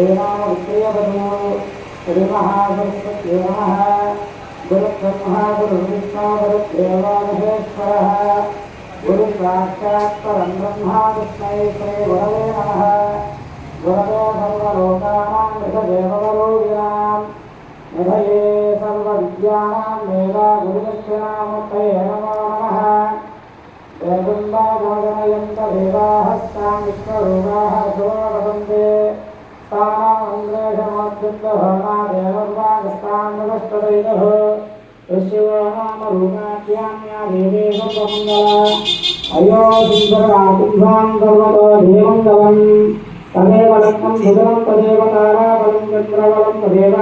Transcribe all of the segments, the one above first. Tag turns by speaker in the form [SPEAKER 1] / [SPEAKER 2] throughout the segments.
[SPEAKER 1] श्रीरामविद्यवधू श्रीमहासरस्वत्यै नमः गुरुब्रह्मा गुरुविष्णु गुरुदेवो महेश्वरः गुरुसाक्षात् परं ब्रह्मा विष्मै श्रीगुरवे नमः गुरवे सर्वलोकानां विषदेववरोगिणां निधये सर्वविद्यानां मेधा गुरुदक्षिणामूर्तये नमो नमः देवन्दागमगणयन्त देवाहस्तां विश्वरूपाः सो वदन्ते తానాంగ్రేషమాద్యుక్తహనాదేవర్వాగస్తాన్నమస్తదైనః శివనామరూపాఖ్యామ్యా దేవేశ మంగళ అయో సుందరాకుంభాం సర్వతో దేమంగళం తదేవ రత్నం భుజనం తదేవ తారాబలం చంద్రబలం తదేవ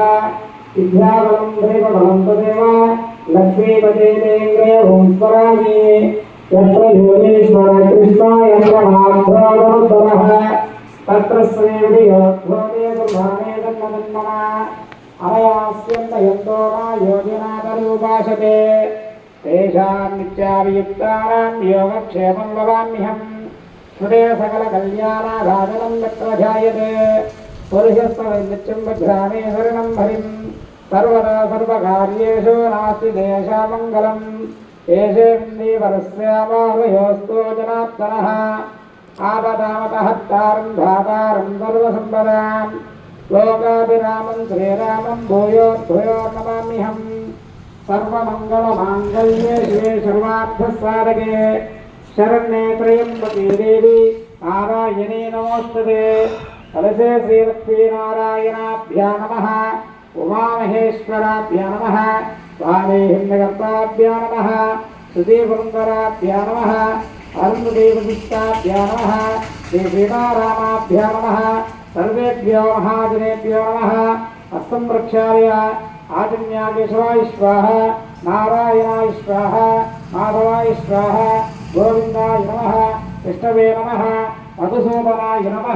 [SPEAKER 1] విద్యాబలం దేవ బలం తదేవ లక్ష్మీపదేవేంద్రే ఓం స్మరామి యత్ర యోగేశ్వర కృష్ణ యత్ర మాధ్వాదరుద్ధరः అనయాస్యంతో నా యోగినాపరూపాసతే తేషాం నిత్యాభియుక్తానాం యోగక్షేమం భవామ్యహం. హృదయ సకల కళ్యాణాభాజనం వక్రజాయతే పురుషస్వైర్నిత్యం భ్రామే శరణం హరిం. సర్వదా సర్వకార్యేషు నాస్తి దేశామంగళం. ఏషేందీ పరస్యామాహృయోస్తో జనార్దనः. सर्वदा सर्वकार्येषु नास्ति देशामङ्गलम् एषे वरस्यामाहयोस्तो जनात्मनः आपदामपहत्तारं धातारं सर्वसम्पदां लोकाभिरामं श्रीरामं भूयो भूयो नमाम्यहम् सर्वमङ्गलमाङ्गल्ये शिवे सर्वार्थसाधके शरण्ये त्र्यम्बके देवी नारायणे नमोस्तुते कलशे श्रीलक्ष्मीनारायणाभ्या नमः उमामहेश्वराभ्या नमः स्वामी हिन्दकर्ताभ्या नमः श्रुतिवृन्दराभ्या नमः అరుణదేవదిష్టాభ్యా నమ శ్రీ సీతారామాభ్యా నమ సర్వేభ్యో మహాజనేభ్యో నమ హస్తం ప్రక్షాళయ ఆచన్యాకేశవాయ స్వాహ నారాయణాయ స్వాహ మాధవాయ స్వాహ గోవిందాయ నమ కృష్ణవే నమ మధుసూదనాయ నమ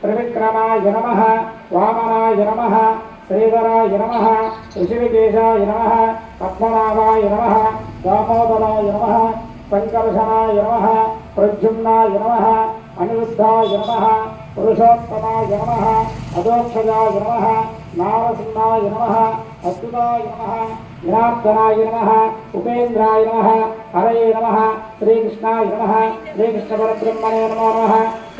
[SPEAKER 1] త్రివిక్రమాయ నమ వామనాయ నమ శ్రీధరాయ నమ ఋషివికేశాయ నమ పద్మనాభాయ నమ దామోదరాయ నమ సంకర్షణాయ నమ ప్రద్యుమ్నాయ నమ అనిరుద్ధాయ నమ పురుషోత్తమాయ నమ అదోక్షజాయ నమ నారసింహాయ నమ అద్భుతాయ నమ గుణాత్మనాయ నమ ఉపేంద్రాయ నమ హరయే నమ శ్రీకృష్ణాయ నమ శ్రీకృష్ణపరబ్రహ్మణే నమో నమ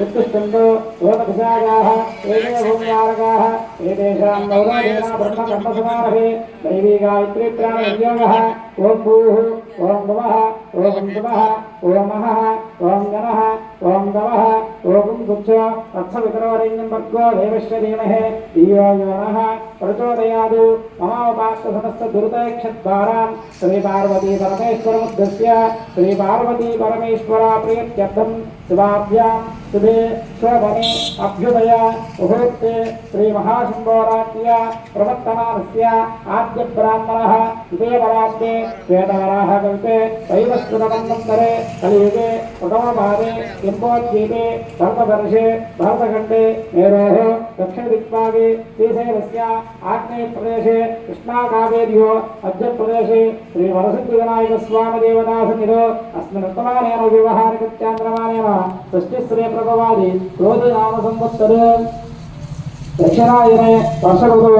[SPEAKER 1] ఉత్తిష్టంతో లోకభిషాగాః ఏమే భూమ్యారగాః ఓం భూః ఓం నమః ఓం నమః ఓం నమః ओं गण ओं गव ओगुं गुच्छ वत्सविकरोरण्यं भर्गो देवस्य धीमहे धियो यो नः प्रचोदयादु ममोपास्तसमस्तदुरुदैक्षद्वारान् श्रीपार्वतीपरमेश्वरमुद्धस्य श्रीपार्वतीपरमेश्वराप्रियत्यर्थं शिवाभ्यां शुभे स्वपने अभ्युदय। मुहूर्ते श्रीमहाशम्भोराज्ञ्या प्रवर्तमानस्य आद्यब्राह्मणः देवराज्ञे श्वेतवराः कल्पे दैवस्तुतवन्वन्तरे कलियुगे प्रथमभागे किम्बोद्वीपे भरतवर्षे भरतखण्डे मेरोः दक्षिणदिक्भागे श्रीशैलस्य आग्नेयप्रदेशे कृष्णाकावेर्यो मध्यप्रदेशे श्रीवरसिद्धिविनायकस्वामिदेवदासनिधो अस्मिन् वर्तमानेन व्यवहारिकचान्द्रमानेन षष्टिश्रे प्रभवादि क्रोधनाम संवत्सर दक्षिणायने वर्षऋतुः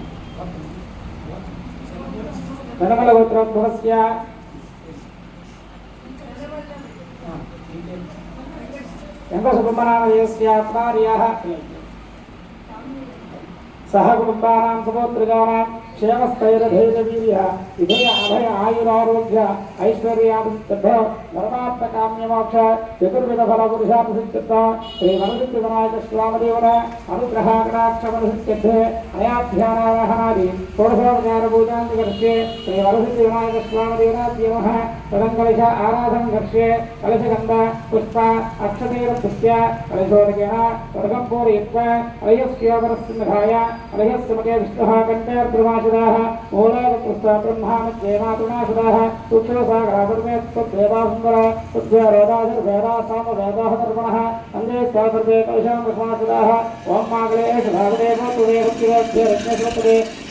[SPEAKER 1] ధనమల గోత్రోద్భవస్య వెంకటసుబ్రహ్మనామయస్య కుమార్యాः సహ కుటుంబానాం సహోత్రికానాం क्षेमस्थैरधैर्यवीर्यः विधय अभय आयुरारोग्य ऐश्वर्याभिस्तभ धर्मात्मकाम्यमोक्ष चतुर्विधफलपुरुषाभिसिद्ध श्रीमनुसिद्धिविनायकस्वामदेवन अनुग्रहाकराक्षमनुसिद्ध्ये अयाध्यानाराहणादि षोडशोपचारभूजान्तिकर्षे श्रीमनुसिद्धिविनायकस्वामदेवनाद्यमः స్వామదేవన అనుగ్రహ కటాక్ష వరసిద్ధే అయాధ్యానావహనాది షోడశోపచార పూజాంతి కర్ష్యే శ్రీ వరసిద్ధి వినాయక స్వామదేవనాద్యమః తదంకలశ ఆరాధన కర్ష్యే కలశగంధ పుష్ప అక్షతైరపుష్య కలశోదకేన స్వర్గం పూరయిత్వా అలయస్యోపరస్సింహాయ అలయస్సుమకే విష్ణుः కంఠేర్ద్రుమాశుదాः మూలాదకృష్ట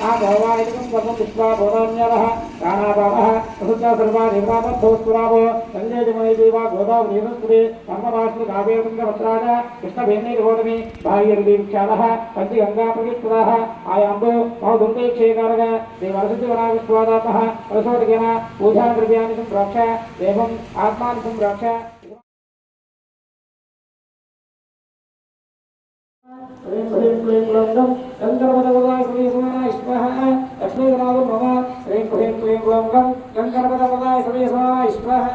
[SPEAKER 1] आगवायिकं सर्वं विश्वा भोराम्यरः प्राणापानः प्रसुद्धा सर्वा देवामद्धोस्तुरावो सञ्जयजमये देवा गोदावरीरस्त्रे कर्मराष्ट्र काव्यरङ्गपत्राज कृष्णभेन्नीर्होदमे बाह्यरुदीक्षारः पञ्चगङ्गाप्रतिष्ठिताः आयाम्बो मम दुर्दैक्षयकारक देवरसुद्धिवराविश्वादातः रसोदकेन पूजाद्रव्याणि संरक्ष देवम् आत्मानि संरक्ष ह्रीं ह्रीं क्लीं लङ्गं गङ्गर्वदवदाय क्लीं ఓం గం గం గణపతపదాయ సమయ సమాయ స్వాహ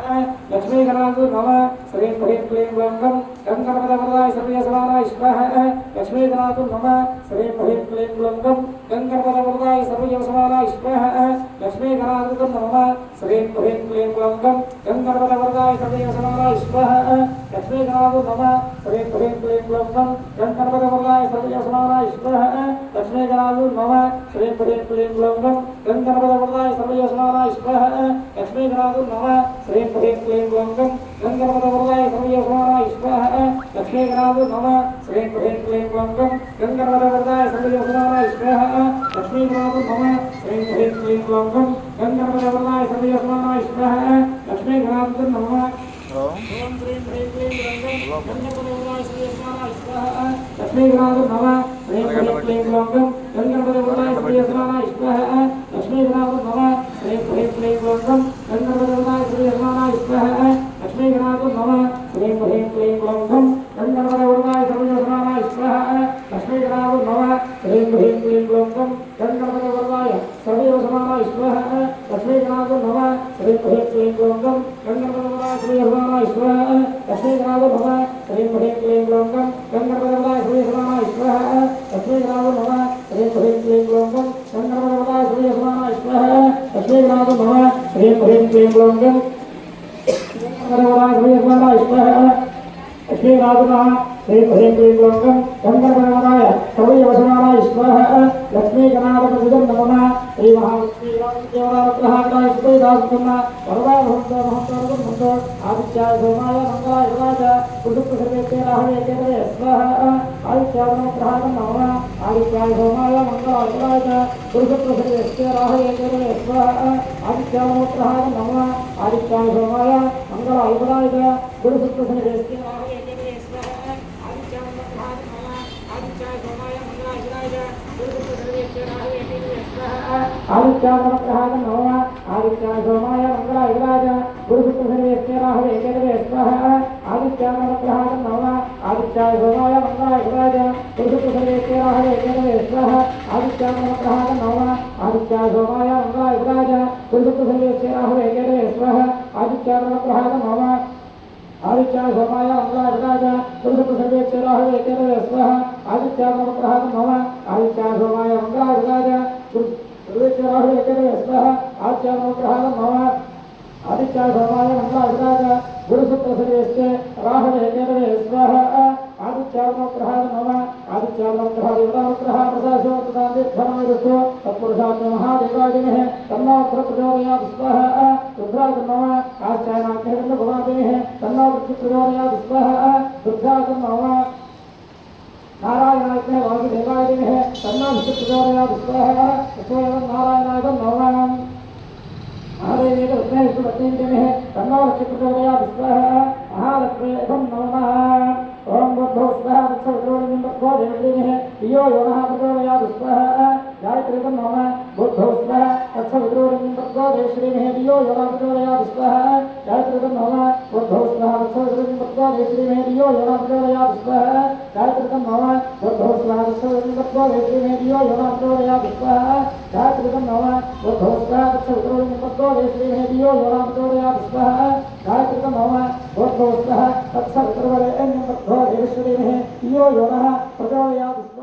[SPEAKER 1] లక్ష్మీ గణాదు నమ శ్రీం హ్రీం క్లీం గం గం గం గణపతపదాయ సమయ సమాయ స్వాహ లక్ష్మీ గణాదు నమ శ్రీం హ్రీం క్లీం గం గం గం గణపతపదాయ సమయ సమాయ స్వాహ లక్ష్మీ గణాదు శ్రీం హ్రీం క్లీం గం గం గం సమయ సమాయ స్వాహ लक्ष्मी मम प्रेम प्रेम प्रेम ब्लम गंगनपदमुराय सर्वयोसनाय शुभः लक्ष्मीकांत मम प्रेम प्रेम प्रेम ब्लम गंगनपदमुराय सर्वयोसनाय शुभः लक्ष्मीकांत मम प्रेम प्रेम प्रेम ब्लम गंगनपदमुराय सर्वयोसनाय शुभः लक्ष्मीकांत मम प्रेम प्रेम प्रेम प्रेम प्रेम प्रेम प्रेम प्रेम హ్రీం క్లీం గ్లం గం గంగపదవరాయ శ్రీయస్మానాయ స్వాహా లక్ష్మీగణాదు నమ హ్రీం హ్రీం క్లీం గ్లం గం గంగపదవరాయ శ్రీయస్మానాయ స్వాహా లక్ష్మీగణాదు నమ హ్రీం హ్రీం క్లీం గ్లం గం హ్రీం హ్రీం క్లీం గ్లం గం గంగపదవరాయ శ్రీయస్మానాయ స్వాహా లక్ష్మీగణాదు నమ హ్రీం హ్రీం క్లీం గ్లం గం గంగపదవరాయ శ్రీయస్మానాయ స్వాహా లక్ష్మీగణాదు నమ హ్రీం హ్రీం క్లీం గ్లం గం గంగపదవరాయ శ్రీయస్మానాయ స్వాహా లక్ష్మీనాథున శ్రీ హ్రీం క్లీం గ్లం గం గంగపదవరాయ ह्रीं ह्रीं क्लीं क्लों गं गङ्गप्रणामाय सवयवसनामाय स्वाहा। लक्ष्मीगणापतिदं नमः। श्रीमहालक्ष्मीदेवतानुग्रहाय सुतैदासुन्ना वरदा भवन्तो महन्तोरुदं भवन्तो आदित्याय सोमाय मङ्गलाय वराय पुरुषप्रसर्वेते राहवे స్వాహా ఆదిత్యాయ నమ ఆదిత్యాయ సోమాయ మంగళ విరాజ గురుశుక్ర సర్వేశ్వర రాహవే కేతవే స్వాహ ఆదిత్యాయ నమ ఆదిత్యాయ సోమాయ మంగళ విరాజ గురుశుక్ర సర్వేశ్వర రాహవే కేతవే స్వాహ ఆదిత్యాయ నమ ఆదిత్యాయ సోమాయ మంగళ విరాజ గురుశుక్ర సర్వేశ్వర రాహవే కేతవే స్వాహ ఆదిత్యాయ నమ ఆదిత్యాయ సోమాయ మంగళ విరాజ పురుషుడు సర్వేశ్వర హరే కేతవే స్వహ ఆదిత్యాయ నమః మమ ఆదిత్యాయ సోమాయ మంగళ విరాజ ஆச்சாரமுக்கிரகாரம் மம ஆதிச்சார சமாய மங்களாகிராக குருசுத்திரசரிஸ்தே ராகுலே கேரளே ஸ்வஹ ஆதிச்சாரமுக்கிரகாரம் மம ஆதிச்சாரமுக்கிரகார யுவதாமுக்கிரகா பிரசாசோத்ராந்திர்பரமிருஸ்தோ தத்புருஷாத்ம மகாதேவாகினே தன்னோத்திர பிரச்சோதயாத் ஸ்வஹ ருத்ராஜம் மம ஆச்சாரநாக்கிரகந்த பவாதினே தன்னோத்திர பிரச்சோதயாத் ஸ்வஹ ருத்ராஜம் மம వాసుదేవాయ తన్నో ప్రచోదయాత్ స్వహ స్వయం నారాయణాయ మమ మహాదేవేన రుద్రేషు పత్నింజనే తన్నో ప్రచోదయాత్ స్వహ మహాలక్ష్మీధం నమః ఓం బుద్ధో స్వహ తత్సవిత్రోణిం బద్ధో దేవదేవః ధియో యో నః ప్రచోదయాత్ స్వహ गायत्रीतं मम बुद्धौ स्वः तत्सवितुर्गोदेश्रीमहेदियो योगाभिनोदया गायत्रीतं मम बुद्धौ स्वः तत्सवितुर्गोदेश्रीमहेदियो योगाभिनोदया गायत्रीतं मम बुद्धौ स्वः तत्सवितुर्गोदेश्रीमहेदियो योगाभिनोदया गायत्रीतं मम बुद्धौ स्वः तत्सवितुर्गोदेश्रीमहेदियो योगाभिनोदया गायत्रीतं मम बुद्धौ स्वः तत्सवितुर्वरेण्यं बुद्धो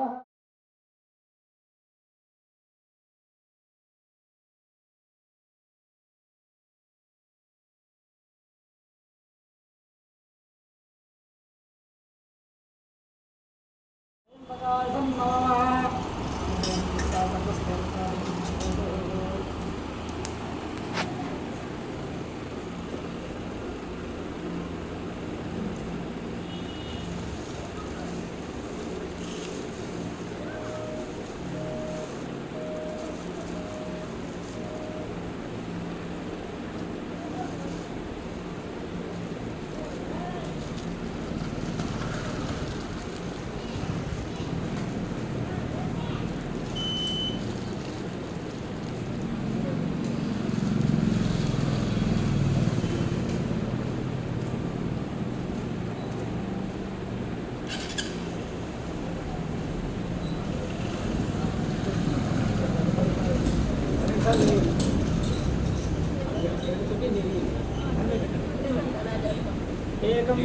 [SPEAKER 1] ఏకం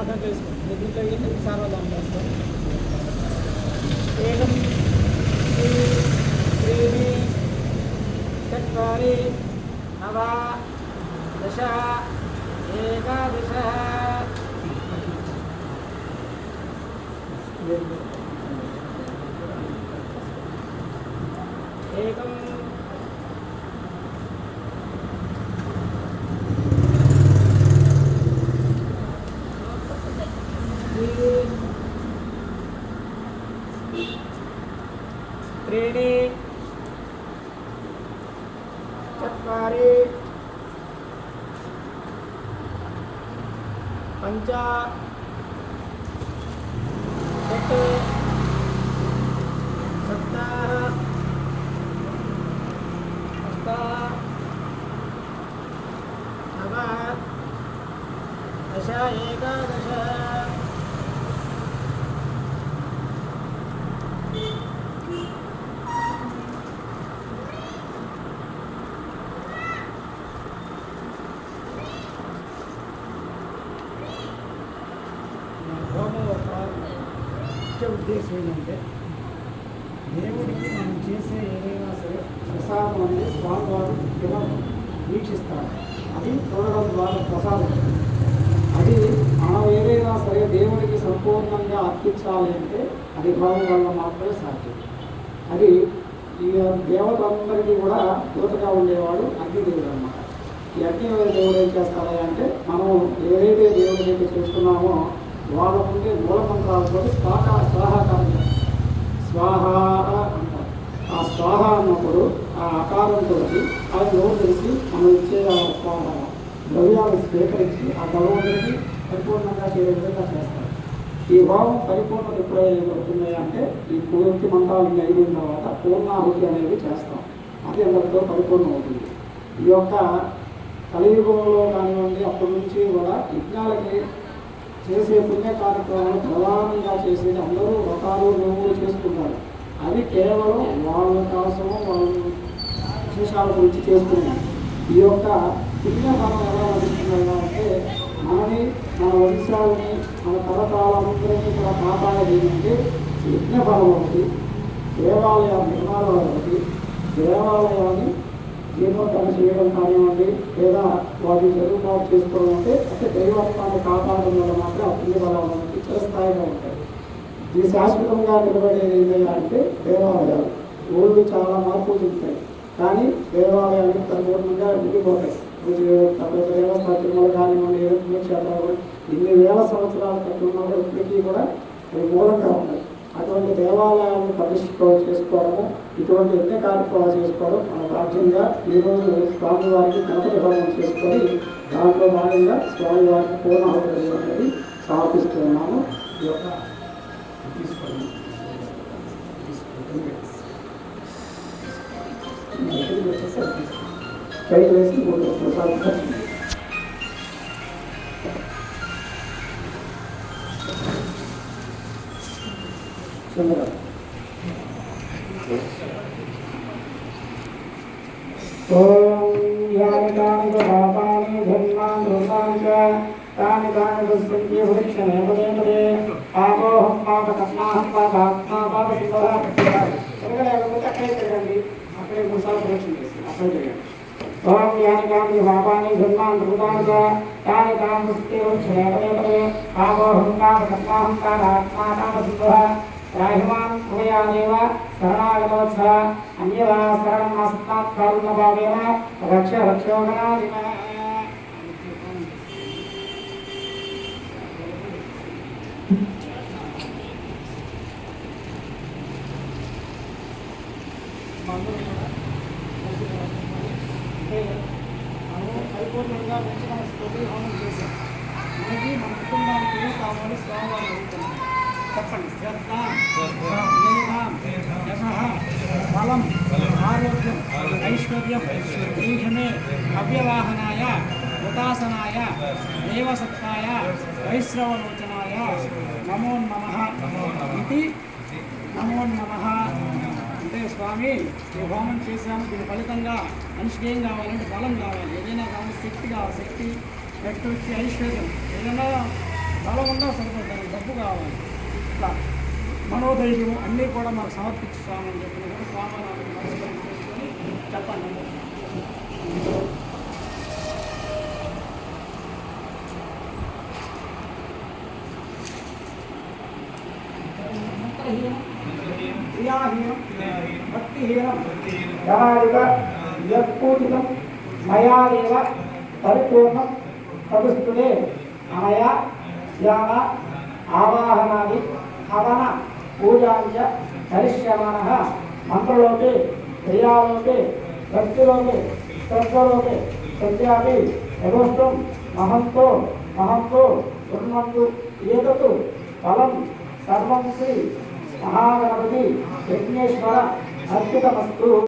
[SPEAKER 1] అర్థం చేసుకోండి దీంట్లో ఏంటి సార్వధానం చేస్తాం ఏకం ద్వి, त्रीणि चत्वारि नव दश एकादश ఉద్దేశం ఏంటంటే దేవుడికి మనం చేసే ఏదైనా సరే ప్రసాదం అనేది స్వామివారు కేవలం వీక్షిస్తారు. అది చూడడం ద్వారా ప్రసాదం. అది మనం ఏదైనా సరే దేవుడికి సంపూర్ణంగా అర్పించాలి అంటే అది భావం వల్ల మాత్రమే సాధ్యం. అది ఈ దేవతలందరికీ కూడా దూతగా ఉండేవాడు అగ్నిదేవుడు అనమాట ఈ అగ్నిదేవుడు ఏం చేస్తాడు అంటే మనం ఏదైతే దేవుడి దగ్గర చేస్తున్నామో వాళ్ళ ముందే మూల మంత్రాలతో స్వాహ స్వాహాకారం స్వాహ అంటారు. ఆ స్వాహ అన్నప్పుడు ఆ ఆకారంతో అది నోరు తెలిసి మనం ఇచ్చే ఆ ద్రవ్యాలు స్వీకరించి ఆ భగవంతుడికి పరిపూర్ణంగా చేయడం విధంగా చేస్తారు. ఈ భావం పరిపూర్ణత ఎప్పుడైతుంది అంటే ఈ పూర్తి మంత్రాలు అయిన తర్వాత పూర్ణాహుతి అనేది చేస్తాం. అది అందరితో పరిపూర్ణం అవుతుంది ఈ యొక్క కలియుగంలో కానివ్వండి అప్పటి నుంచి కూడా యజ్ఞాలకి చేసే పుణ్య కార్యక్రమాలు ప్రధానంగా చేసేది అందరూ వ్రతాలు నోములు చేసుకుంటారు. అవి కేవలం వాళ్ళ కోసం వాళ్ళ విశేషాల గురించి చేసుకున్నాం ఈ యొక్క పుణ్యఫలం ఎలా లభిస్తున్నాయి అంటే మనని మన వంశాలని మన తరతరాలందరినీ కూడా కాపాడేది ఏంటంటే యజ్ఞఫలం ఒకటి దేవాలయ నిర్మాణాలు ఒకటి దేవాలయాన్ని జీర్ణోద్ధరణ చేయడం కానివ్వండి లేదా వాటిని జరుగుబాటు చేసుకోవడం అంటే అంటే దైవత్వాన్ని కాపాడడం వల్ల మాత్రం ఆ పుణ్యఫలం ఇతర చిరస్థాయిగా ఉంటాయి. ఇది శాశ్వతంగా నిలబడేది ఏదైనా అంటే దేవాలయాలు. ఊళ్ళు చాలా మార్పులు చెందుతాయి. కానీ దేవాలయాలు పరిపూర్ణంగా ఉండిపోతాయి. పెద్ద దేవస్థాన తిరుమల కానివ్వండి ఏ పుణ్యక్షేత్రాలు కూడా ఇన్ని వేల సంవత్సరాల క్రితం ఇప్పటికీ కూడా మూలంగా ఉన్నాయి అటువంటి దేవాలయాలను ప్రతిష్ఠ చేసుకోవడము ఇటువంటి ఎన్ని కార్యక్రమాలు చేసుకోవడం మన బాధ్యంగా ఈరోజు స్వామివారికి గణపతి హోమం చేసుకొని దాంట్లో భాగంగా స్వామివారికి పూర్ణాహుతి అనేది సమర్పిస్తున్నాము ఈ యొక్క తీసుకోండి వేసి మూడు ప్రసాదం ॐ यानि ఓం యాని కాని చ పాపాని ధర్మాన్ ధర్మాన్ చ తాని తాని దుస్సంతి వృక్షమే పదే పదే ఆపోహం ఆత్మా అక్కడే తిరగండి ప్రదక్షిణ ఓం యాని కాని చ పదే కర్మాహం ఆత్మా రాహిమాన్ భూయాదేవ శరణాగతవత్స అన్యదా శరణం అస్మాత్ కారుణ్యభావేన రక్ష రక్షోగణాదిన you. అర్చనాయ నమో నమ ఇది నమో నమ అంటే స్వామి ఈ హోమం చేశాము దీని ఫలితంగా మనిషికి ఏం కావాలంటే బలం కావాలి. ఏదైనా కావాలి శక్తి కావాలి. శక్తి నెక్స్ట్ వచ్చి ఐశ్వర్యం. ఏదైనా బలం ఉన్నా సరిపోతుంది డబ్బు కావాలి. ఇట్లా మనోధైర్యం అన్నీ కూడా మాకు సమర్పించుతామని చెప్పిన కూడా స్వామినాథుని నమస్కారం చేసుకొని చెప్పండి. మంత్రహీనం క్రియాహీనం భక్తిహీనం గణాధిక యత్పూజితం మయాదేవ పరిపూర్ణం తదుస్తుడే అనయ ధ్యాన ఆవాహనాది హవన పూజాంచ కరిష్యమాణ మంత్రలోకి క్రియాలోకి భక్తిలోకి శ్రద్ధలోపే సత్యాపి యథోష్టం మహంతో మహంతో శృణ్వంతు ఏదతు ఫలం సర్వం శ్రీ మహాగణపతి యజ్ఞేశ్వర అద్భుతమస్తు